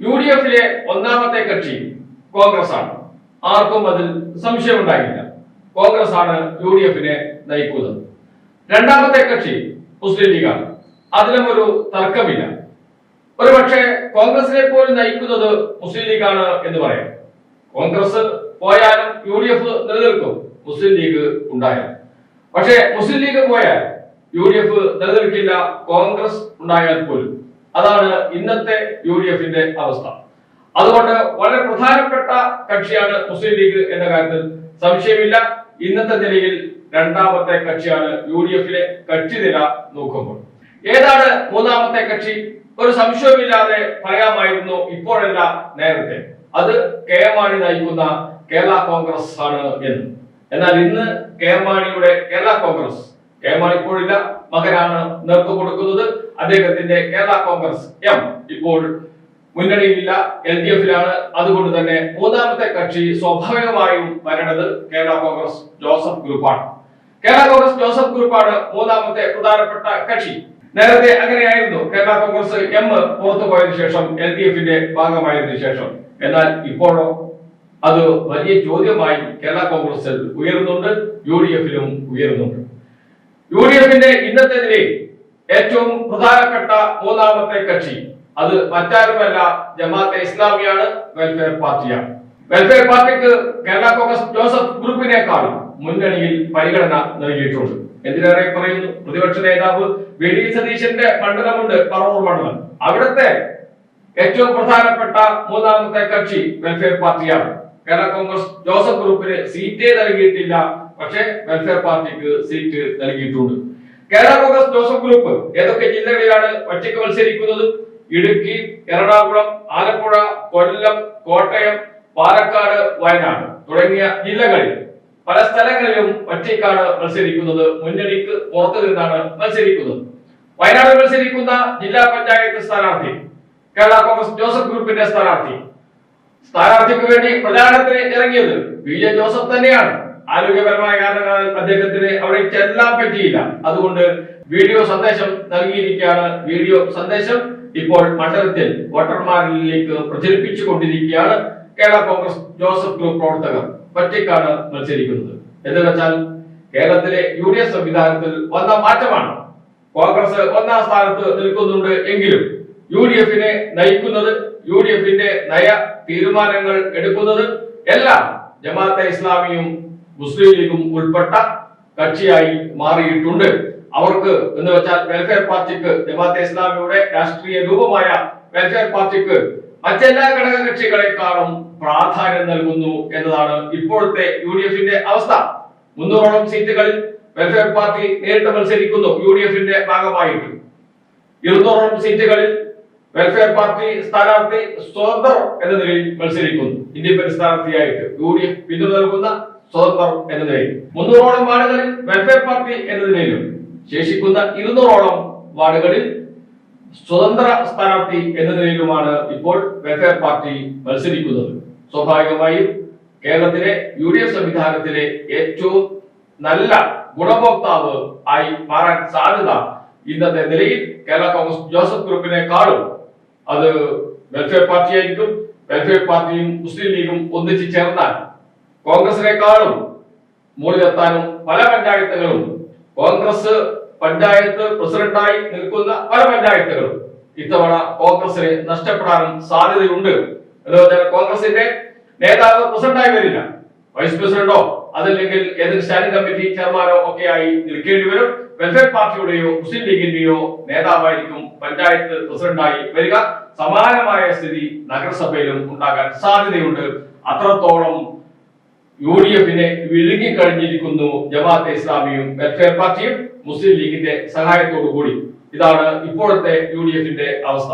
U D എഫിലെ ഒന്നാമത്തെ കക്ഷി കോൺഗ്രസ് ആണ് ആർക്കും അതിൽ സംശയമുണ്ടായില്ല. കോൺഗ്രസ് ആണ് യു ഡി എഫിനെ നയിക്കുന്നത്. രണ്ടാമത്തെ കക്ഷി മുസ്ലിം ലീഗാണ്. അതിലും ഒരു തർക്കമില്ല. ഒരുപക്ഷെ കോൺഗ്രസിനെ പോലും നയിക്കുന്നത് മുസ്ലിം ലീഗാണ് എന്ന് പറയാം. കോൺഗ്രസ് പോയാലും യു ഡി എഫ് നിലനിൽക്കും മുസ്ലിം ലീഗ് ഉണ്ടായാലും പക്ഷേ മുസ്ലിം ലീഗ് പോയാൽ യു ഡി എഫ് നിലനിൽക്കില്ല കോൺഗ്രസ് ഉണ്ടായാൽ പോലും. അതാണ് ഇന്നത്തെ യു ഡി എഫിന്റെ അവസ്ഥ. അതുകൊണ്ട് വളരെ പ്രധാനപ്പെട്ട കക്ഷിയാണ് മുസ്ലിം ലീഗ് എന്ന കാര്യത്തിൽ സംശയമില്ല. ഇന്നത്തെ നിലയിൽ രണ്ടാമത്തെ കക്ഷിയാണ് യു ഡി എഫിലെ കക്ഷി നില നോക്കുമ്പോൾ. ഏതാണ് മൂന്നാമത്തെ കക്ഷി? ഒരു സംശയമില്ലാതെ പറയാമായിരുന്നു ഇപ്പോഴല്ല നേരത്തെ. അത് കെ മാണി നയിക്കുന്ന കേരള കോൺഗ്രസ് ആണ് എന്ന്. എന്നാൽ ഇന്ന് കെ മാണിയുടെ കേരള കോൺഗ്രസ്. കെ മാണി ഇപ്പോഴില്ല. മകനാണ് കൊടുക്കുന്നത്. അദ്ദേഹത്തിന്റെ കേരള കോൺഗ്രസ് എം ഇപ്പോൾ മുന്നണിയിലില്ല എൽ ഡി എഫിലാണ്. അതുകൊണ്ട് തന്നെ മൂന്നാമത്തെ കക്ഷി സ്വാഭാവികമായും വരേണ്ടത് കേരള കോൺഗ്രസ് ജോസഫ് ഗ്രൂപ്പാണ് കേരള കോൺഗ്രസ് ജോസഫ് ഗ്രൂപ്പാണ് മൂന്നാമത്തെ പ്രധാനപ്പെട്ട കക്ഷി. നേരത്തെ അങ്ങനെയായിരുന്നു കേരള കോൺഗ്രസ് എം പുറത്തു പോയതിനു ശേഷം എൽ ഡി എഫിന്റെ ഭാഗമായതിനു ശേഷം. എന്നാൽ ഇപ്പോഴോ അത് വലിയ ചോദ്യമായി കേരള കോൺഗ്രസിൽ ഉയരുന്നുണ്ട് യു ഡി എഫിലും ഉയരുന്നുണ്ട്. യു ഡി എഫിന്റെ ഇന്നത്തെ നിലയിൽ ഏറ്റവും പ്രധാനപ്പെട്ട മൂന്നാമത്തെ കക്ഷി. അത് മറ്റാരുമല്ല ജമാഅത്തെ ഇസ്ലാമിയാണ് വെൽഫെയർ പാർട്ടിയാണ്. വെൽഫെയർ പാർട്ടിക്ക് കേരള കോൺഗ്രസ് ജോസഫ് ഗ്രൂപ്പിനേക്കാളും മുന്നണിയിൽ പരിഗണന നൽകിയിട്ടുണ്ട്. എന്തിനേറെ പറയുന്നു? പ്രതിപക്ഷ നേതാവ് വി. ഡി. സതീശന്റെ മണ്ഡലമുണ്ട് പറവൂർ മണ്ഡലം. അവിടുത്തെ ഏറ്റവും പ്രധാനപ്പെട്ട മൂന്നാമത്തെ കക്ഷി വെൽഫെയർ പാർട്ടിയാണ്. കേരള കോൺഗ്രസ് ജോസഫ് ഗ്രൂപ്പിന് സീറ്റേ നൽകിയിട്ടില്ല. പക്ഷേ വെൽഫെയർ പാർട്ടിക്ക് സീറ്റ് നൽകിയിട്ടുണ്ട്. കേരള കോൺഗ്രസ് ജോസഫ് ഗ്രൂപ്പ് ഏതൊക്കെ ജില്ലകളിലാണ് ഒറ്റയ്ക്ക് മത്സരിക്കുന്നത്? ഇടുക്കി എറണാകുളം ആലപ്പുഴ കൊല്ലം കോട്ടയം പാലക്കാട് വയനാട് തുടങ്ങിയ ജില്ലകളിൽ പല സ്ഥലങ്ങളിലും ഒറ്റയ്ക്കാണ് മത്സരിക്കുന്നത്. മുന്നണിക്ക് പുറത്തു നിന്നാണ് മത്സരിക്കുന്നത്. വയനാട് മത്സരിക്കുന്ന ജില്ലാ പഞ്ചായത്ത് സ്ഥാനാർത്ഥി കേരള കോൺഗ്രസ് ജോസഫ് ഗ്രൂപ്പിന്റെ സ്ഥാനാർത്ഥി. സ്ഥാനാർത്ഥിക്ക് വേണ്ടി പ്രചാരണത്തിന് ഇറങ്ങിയത് വി ജെ ജോസഫ് തന്നെയാണ്. ആരോഗ്യപരമായ കാരണങ്ങളാൽ അദ്ദേഹത്തിന് അവിടെ ചെല്ലാൻ പറ്റിയില്ല. അതുകൊണ്ട് വീഡിയോ സന്ദേശം നൽകിയിരിക്കുകയാണ്. വീഡിയോ സന്ദേശം ഇപ്പോൾ മണ്ഡലത്തിൽ വോട്ടർമാരിലേക്ക് പ്രചരിപ്പിച്ചു കൊണ്ടിരിക്കുകയാണ് കേരള കോൺഗ്രസ് ജോസഫ് ഗ്രൂപ്പ് പ്രവർത്തകർ. ഒറ്റയ്ക്കാണ് മത്സരിക്കുന്നത്. എന്ന് കേരളത്തിലെ യു ഡി എഫ് സംവിധാനത്തിൽ വന്ന മാറ്റമാണ്. കോൺഗ്രസ് ഒന്നാം സ്ഥാനത്ത് നിൽക്കുന്നുണ്ട് എങ്കിലും യു ഡി എഫിനെ നയിക്കുന്നത് യു ഡി എഫിന്റെ നയ തീരുമാനങ്ങൾ എടുക്കുന്നത് എല്ലാം ജമാഅത്തെ ഇസ്ലാമിയും മുസ്ലിം ലീഗും ഉൾപ്പെട്ട കക്ഷിയായി മാറിയിട്ടുണ്ട്. അവർക്ക് എന്ന് വെച്ചാൽ വെൽഫെയർ പാർട്ടിക്ക് ജമാഅത്തെ ഇസ്ലാമിയുടെ രാഷ്ട്രീയ രൂപമായ വെൽഫെയർ പാർട്ടിക്ക് മറ്റെല്ലാ ഘടക കക്ഷികളെക്കാളും പ്രാധാന്യം നൽകുന്നു എന്നതാണ് ഇപ്പോഴത്തെ യു ഡി എഫിന്റെ അവസ്ഥ. മുന്നൂറോളം സീറ്റുകളിൽ വെൽഫെയർ പാർട്ടി നേരിട്ട് മത്സരിക്കുന്നു യു ഡി എഫിന്റെ ഭാഗമായിട്ട്. ഇരുന്നൂറോളം സീറ്റുകളിൽ വെൽഫെയർ പാർട്ടി സ്ഥാനാർത്ഥി സ്വതന്ത്രർ എന്ന നിലയിൽ മത്സരിക്കുന്നു. ഇൻഡിപെൻഡന്റ് സ്ഥാനാർത്ഥിയായിട്ട് യു ഡി എഫ് പിന്തുണ നൽകുന്ന സ്വതന്ത്രർ എന്ന നിലയിൽ മുന്നൂറോളം വാർഡുകളിൽ വെൽഫെയർ പാർട്ടി എന്ന നിലയിലും ശേഷിക്കുന്ന ഇരുന്നൂറോളം വാർഡുകളിൽ സ്വതന്ത്ര സ്ഥാനാർത്ഥി എന്ന നിലയിലുമാണ് ഇപ്പോൾ വെൽഫെയർ പാർട്ടി മത്സരിക്കുന്നത്. സ്വാഭാവികമായും കേരളത്തിലെ യു ഡി എഫ് സംവിധാനത്തിലെ ഏറ്റവും നല്ല ഗുണഭോക്താവ് ആയി മാറാൻ സാധ്യത ഇന്നത്തെ നിലയിൽ കേരള കോൺഗ്രസ് ജോസഫ് ഗ്രൂപ്പിനെക്കാളും അത് വെൽഫെയർ പാർട്ടി ആയിരിക്കും. വെൽഫെയർ പാർട്ടിയും മുസ്ലിം ലീഗും ഒന്നിച്ചു ചേർന്നാൽ കോൺഗ്രസിനേക്കാളും മുകളിലെത്താനും പല പഞ്ചായത്തുകളും കോൺഗ്രസ് പഞ്ചായത്ത് പ്രസിഡന്റായി നിൽക്കുന്ന പല പഞ്ചായത്തുകളും ഇത്തവണ കോൺഗ്രസിന് നഷ്ടപ്പെടാനും സാധ്യതയുണ്ട്. എന്ന് പറഞ്ഞാൽ കോൺഗ്രസിന്റെ നേതാവ് പ്രസിഡന്റായി വരില്ല. വൈസ് പ്രസിഡന്റോ അതല്ലെങ്കിൽ ഏതെങ്കിലും സ്റ്റാൻഡിംഗ് കമ്മിറ്റി ചെയർമാനോ ഒക്കെ ആയി നിൽക്കേണ്ടി വരും. വെൽഫെയർ പാർട്ടിയുടെയോ മുസ്ലിം ലീഗിന്റെയോ നേതാവായിരിക്കും പഞ്ചായത്ത് പ്രസിഡന്റായി വരിക. സമാനമായ സ്ഥിതി നഗരസഭയിലും ഉണ്ടാകാൻ സാധ്യതയുണ്ട്. അത്രത്തോളം യു ഡി എഫിനെ വിഴുങ്ങിക്കഴിഞ്ഞിരിക്കുന്നു ജമാഅത്തെ ഇസ്ലാമിയും വെൽഫെയർ പാർട്ടിയും മുസ്ലിം ലീഗിന്റെ സഹായത്തോടു കൂടി ഇതാണ് ഇപ്പോഴത്തെ യു ഡി എഫിന്റെ അവസ്ഥ.